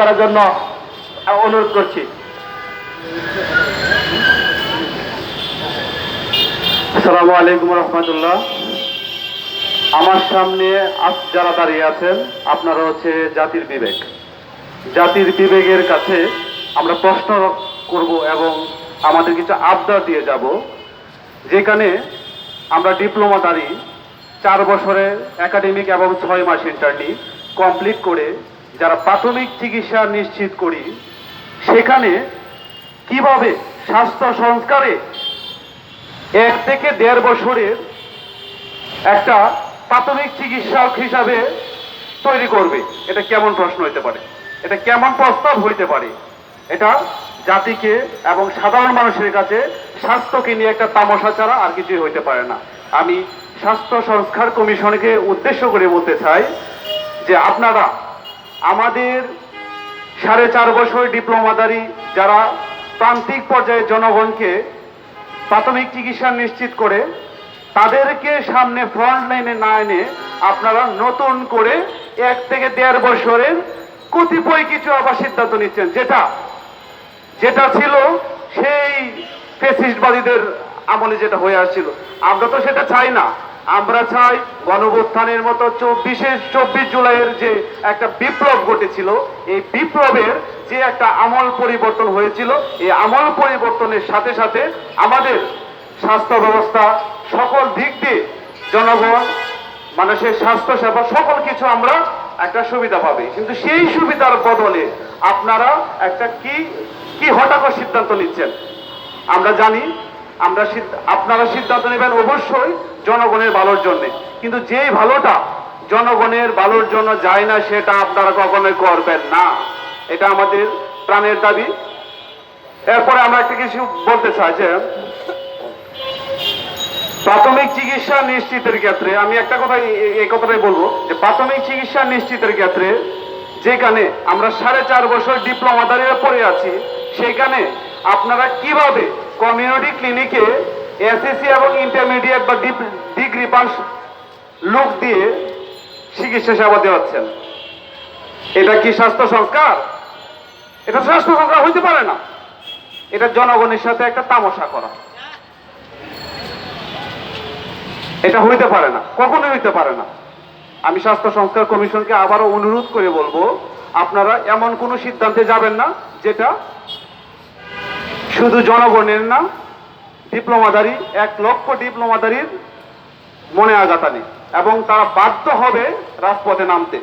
করার জন্য অনুরোধ করছি। আসসালামু আলাইকুম রহমতুল্লাহ। আমার সামনে আজ যারা দাঁড়িয়ে আছেন, আপনারা হচ্ছে জাতির বিবেক। জাতির বিবেকের কাছে আমরা প্রশ্ন করব এবং আমাদের কিছু আবদার দিয়ে যাব। যেখানে আমরা ডিপ্লোমাদারি চার বছরের একাডেমিক এবং ছয় মাস ইন্টারনি কমপ্লিট করে যারা প্রাথমিক চিকিৎসা নিশ্চিত করি, সেখানে কীভাবে স্বাস্থ্য সংস্কারে এক থেকে দেড় বছরের একটা প্রাথমিক চিকিৎসক হিসাবে তৈরি করবে? এটা কেমন প্রশ্ন হইতে পারে? এটা কেমন প্রস্তাব হইতে পারে? এটা জাতিকে এবং সাধারণ মানুষের কাছে স্বাস্থ্যকে নিয়ে একটা তামাশা ছাড়া আর কিছুই হইতে পারে না। আমি স্বাস্থ্য সংস্কার কমিশনকে উদ্দেশ্য করে বলতে চাই যে আপনারা আমাদের সাড়ে চার বছর ডিপ্লোমাদারি যারা প্রান্তিক পর্যায়ে জনগণকে প্রাথমিক চিকিৎসা নিশ্চিত করে, তাদেরকে সামনে ফ্রন্ট লাইনে না এনে আপনারা নতুন করে এক থেকে দেড় বছরের কতিপয় কিছু আবার সিদ্ধান্ত নিচ্ছেন। যেটা যেটা ছিল সেই ফেসিস্টবাদীদের আমলে যেটা হয়ে আসছিল। আমরা তো সেটা চাই না। আমরা চাই গণভুত্থানের মতো চব্বিশে চব্বিশ জুলাইয়ের যে একটা বিপ্লব ঘটেছিল, এই বিপ্লবের যে একটা আমল পরিবর্তন হয়েছিল, এই আমল পরিবর্তনের সাথে সাথে আমাদের স্বাস্থ্য ব্যবস্থা সকল দিক দিয়ে জনগণ, মানুষের স্বাস্থ্য সেবা সকল কিছু আমরা একটা সুবিধা পাবে। কিন্তু সেই সুবিধার বদলে আপনারা একটা কি কি হঠাৎ সিদ্ধান্ত নিচ্ছেন? আমরা জানি আমরা আপনারা সিদ্ধান্ত নেবেন অবশ্যই জনগণের ভালোর জন্য। কিন্তু যেই ভালোটা জনগণের ভালোর জন্য যায় না, সেটা আপনারা কখনোই করবেন না। এটা আমাদের প্রাণের দাবি। এরপরে আমরা একটা কিছু বলতে চাই যে, প্রাথমিক চিকিৎসা নিশ্চিতের ক্ষেত্রে, আমি একটা কথা এই কথাটাই বলব, যে প্রাথমিক চিকিৎসা নিশ্চিতের ক্ষেত্রে যেখানে আমরা সাড়ে চার বছর ডিপ্লোমা দাঁড়িয়ে পড়ে আছি, সেখানে আপনারা কীভাবে কমিউনিটি ক্লিনিকে এসএসসি এবং ইন্টারমিডিয়েট বা ডিগ্রি পাস লোক দিয়ে চিকিৎসা সেবা দেওয়াচ্ছেন? এটা কি স্বাস্থ্য সংস্কার? এটা স্বাস্থ্য সংস্কার হইতে পারে না। এটা জনগণের সাথে একটা তামাশা করা। এটা হইতে পারে না। কখনো হইতে পারে না। আমি স্বাস্থ্য সংস্কার কমিশনকে আবারও অনুরোধ করে বলব, আপনারা এমন কোনো সিদ্ধান্তে যাবেন না, যেটা শুধু জনগণের না ডিপ্লোমাদারি এক লক্ষ ডিপ্লোমাদারির মনে আঘাত আনে এবং তারা বাধ্য হবে রাজপথে নামতে।